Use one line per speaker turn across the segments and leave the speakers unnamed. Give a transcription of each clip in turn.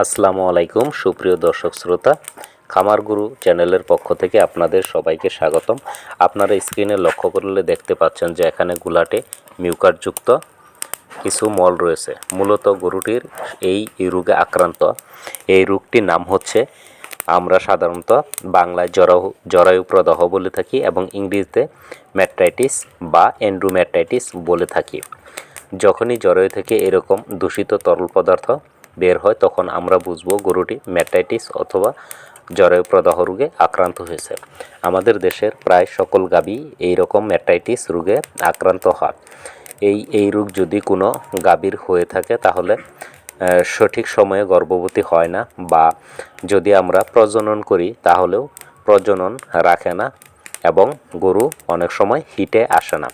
আসসালামু আলাইকুম, সুপ্রিয় দর্শক শ্রোতা। খামার গুরু চ্যানেলের পক্ষ থেকে আপনাদের সবাইকে স্বাগতম। আপনারা স্ক্রিনে লক্ষ্য করলে দেখতে পাচ্ছেন যে এখানে গুলাটে মিউকারযুক্ত কিছু মল রয়েছে। মূলত গরুটির এই রোগে আক্রান্ত। এই রোগটির নাম হচ্ছে, আমরা সাধারণত বাংলায় জরায়ু জরায়ু প্রদাহ বলে থাকি এবং ইংরেজিতে ম্যাট্রাইটিস বা এন্ড্রোম্যাট্রাইটিস বলে থাকি। যখনই জরায়ু থেকে এরকম দূষিত তরল পদার্থ বের হয়, তখন আমরা বুঝব গরুটি ম্যাটাইটিস অথবা জরায়ু প্রদাহ রোগে আক্রান্ত হয়েছে। আমাদের দেশের প্রায় সকল গাবি এই রকম ম্যাটাইটিস রোগে আক্রান্ত হয়। এই এই রোগ যদি কোনো গাভীর হয়ে থাকে, তাহলে সঠিক সময়ে গর্ভবতী হয় না বা যদি আমরা প্রজনন করি, তাহলেও প্রজনন রাখে না এবং গরু অনেক সময় হিটে আসে না।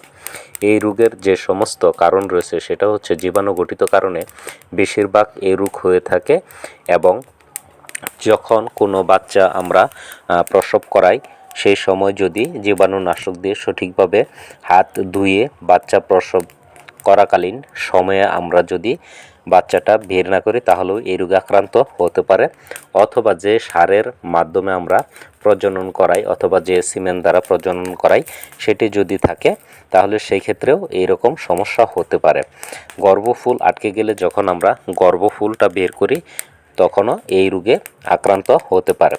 এই রোগের যে সমস্ত কারণ রয়েছে, সেটা হচ্ছে জীবাণুঘটিত কারণে বেশিরভাগ এই রোগ হয়ে থাকে এবং যখন কোনো বাচ্চা আমরা প্রসব করাই, সেই সময় যদি জীবাণুনাশক দিয়ে সঠিকভাবে হাত ধুয়ে বাচ্চা প্রসব করাকালীন সময়ে আমরা যদি বাচ্চাটা বের না করি, তাহলেও এই রোগে আক্রান্ত হতে পারে। অথবা যে সারের মাধ্যমে আমরা প্রজনন করাই অথবা যে সিমেন্ট দ্বারা প্রজনন করাই সেটি যদি থাকে, তাহলে সেই ক্ষেত্রেও এইরকম সমস্যা হতে পারে। গর্ভফুল আটকে গেলে যখন আমরা গর্ভফুলটা বের করি, তখনও এই রোগে আক্রান্ত হতে পারে।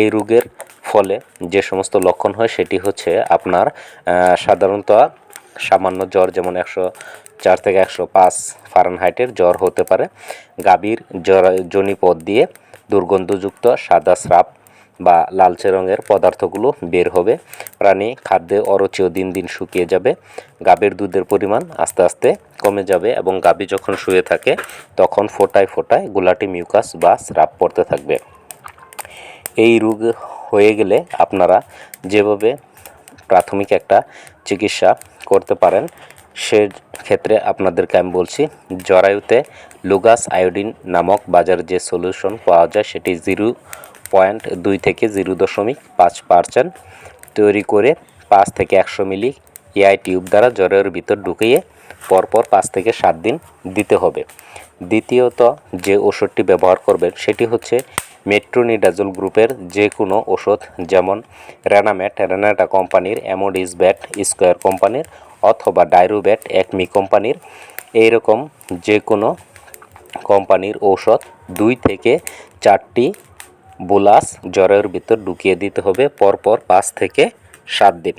এই রোগের ফলে যে সমস্ত লক্ষণ হয়, সেটি হচ্ছে আপনার সাধারণত সামান্য জ্বর যেমন একশো চার থেকে একশো পাঁচ ফারেনহাইটের জ্বর হতে পারে। গাভীর জ্বর জনিপথ দিয়ে দুর্গন্ধযুক্ত সাদা স্রাব বা লালচে রঙের পদার্থগুলো বের হবে। প্রাণী খাদ্যে অরুচিও দিন দিন শুকিয়ে যাবে। গাভীর দুধের পরিমাণ আস্তে আস্তে কমে যাবে এবং গাভী যখন শুয়ে থাকে, তখন ফোটায় ফোটায় গোলাটি মিউকাস বা স্রাব পড়তে থাকবে। এই রোগ হয়ে গেলে আপনারা যেভাবে প্রাথমিক একটা চিকিৎসা করতে পারেন, সে ক্ষেত্রে আপনাদেরকে আমি বলছি, জরায়ুতে লুগাস আয়োডিন নামক বাজার যে সলিউশন পাওয়া যায়, সেটি জিরো পয়েন্ট দুই থেকে জিরো দশমিক পাঁচ পার্সেন্ট তৈরি করে পাঁচ থেকে একশো মিলি এআই টিউব দ্বারা জ্বরের ভিতর ঢুকিয়ে পরপর পাঁচ থেকে সাত দিন দিতে হবে। দ্বিতীয়ত যে ওষুধটি ব্যবহার করবেন সেটি হচ্ছে মেট্রোনিডাজল গ্রুপের যে কোনো ওষুধ যেমন রেনামেট রেনাটা কোম্পানির, অ্যামোডিস ব্যাট, স্কোয়ার কোম্পানির অথবা ডাইরোব্যাট একমি কোম্পানির। এইরকম যে কোনো কোম্পানির ঔষধ দুই থেকে চারটি বোলাস জ্বরের ভিতর ঢুকিয়ে দিতে হবে পরপর পাঁচ থেকে সাত দিন।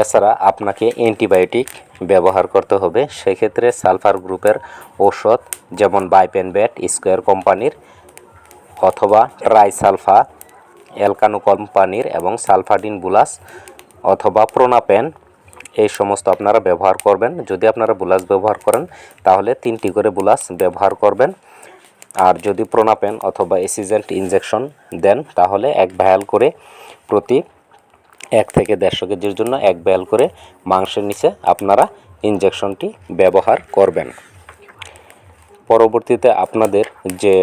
এছাড়া আপনাকে অ্যান্টিবায়োটিক ব্যবহার করতে হবে। সেক্ষেত্রে সালফার গ্রুপের ঔষধ যেমন বাইপেন ব্যাট স্কোয়ার কোম্পানির অথবা ট্রাইসালফা, অ্যালকানো কোম্পানির এবং সালফাডিন বুলাস অথবা প্রোনাপেন এই সমস্ত আপনারা ব্যবহার করবেন। যদি আপনারা বুলাস ব্যবহার করেন, তাহলে তিনটি করে বুলাস ব্যবহার করবেন। আর যদি প্রোনাপেন অথবা এসিজেন্ট ইনজেকশন দেন, তাহলে এক ভায়াল করে প্রতি এক থেকে দেড়শো কেজির জন্য এক ব্যাল করে মাংসের নিচে আপনারা ইনজেকশনটি ব্যবহার করবেন। পরবর্তীতে আপনাদের যে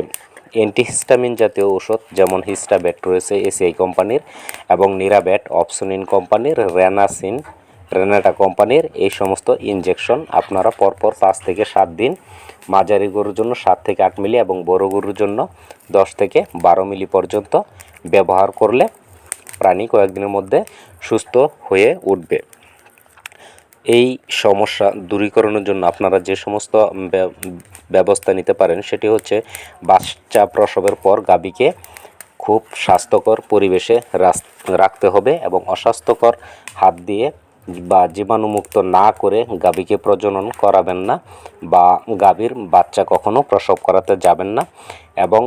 অ্যান্টিহিস্টামিন জাতীয় ওষুধ যেমন হিস্টাব্যাট রয়েছে এসিআই কোম্পানির এবং নিরাব্যাট অপসনিন কোম্পানির রেনাসিন রেনাটা কোম্পানির এই সমস্ত ইনজেকশন আপনারা পরপর পাঁচ থেকে সাত দিন, মাঝারি গরুর জন্য সাত থেকে আট মিলি এবং বড় গরুর জন্য দশ থেকে বারো মিলি পর্যন্ত ব্যবহার করলে প্রাণী কয়েকদিনের মধ্যে সুস্থ হয়ে উঠবে। এই সমস্যা দূরীকরণের জন্য আপনারা যে সমস্ত ব্যবস্থা নিতে পারেন সেটি হচ্ছে বাচ্চা প্রসবের পর গাভীকে খুব স্বাস্থ্যকর পরিবেশে রাখতে হবে এবং অস্বাস্থ্যকর হাত দিয়ে বা জীবাণুমুক্ত না করে গাভীকে প্রজনন করাবেন না বা গাভীর বাচ্চা কখনো প্রসব করাতে যাবেন না এবং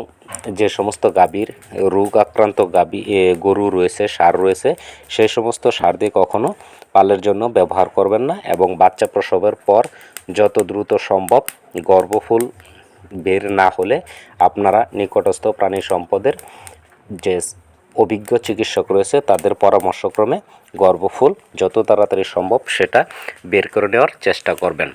যে সমস্ত গাভীর রোগ আক্রান্ত গাভী গরু রয়েছে, সার রয়েছে, সেই সমস্ত সার দিয়ে কখনো পালের জন্য ব্যবহার করবেন না এবং বাচ্চা প্রসবের পর যত দ্রুত সম্ভব গর্ভফুল বের না হলে আপনারা নিকটস্থ প্রাণী সম্পদের যে অভিজ্ঞ চিকিৎসক রয়েছে, তাদের পরামর্শক্রমে গর্ভফুল যত তাড়াতাড়ি সম্ভব সেটা বের করে নেওয়ার চেষ্টা করবেন।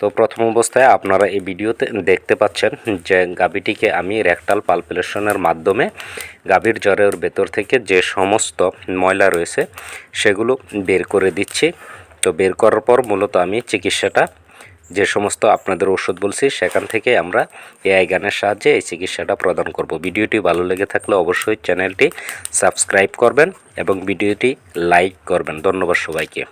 তো প্রথম অবস্থায় আপনারা এই ভিডিওতে দেখতে পাচ্ছেন যে গাভীটিকে আমি রেকটাল পালপেলেশনের মাধ্যমে গাভীর জ্বরের ভেতর থেকে যে সমস্ত ময়লা রয়েছে সেগুলো বের করে দিচ্ছি। তো বের করার পর মূলত আমি চিকিৎসাটা যে সমস্ত আপনাদের ওষুধ বলছি, সেখান থেকে আমরা এআই গানের সাহায্যে এই চিকিৎসাটা প্রদান করব। ভিডিওটি ভালো লেগে থাকলে অবশ্যই চ্যানেলটি সাবস্ক্রাইব করবেন এবং ভিডিওটি লাইক করবেন। ধন্যবাদ সবাইকে।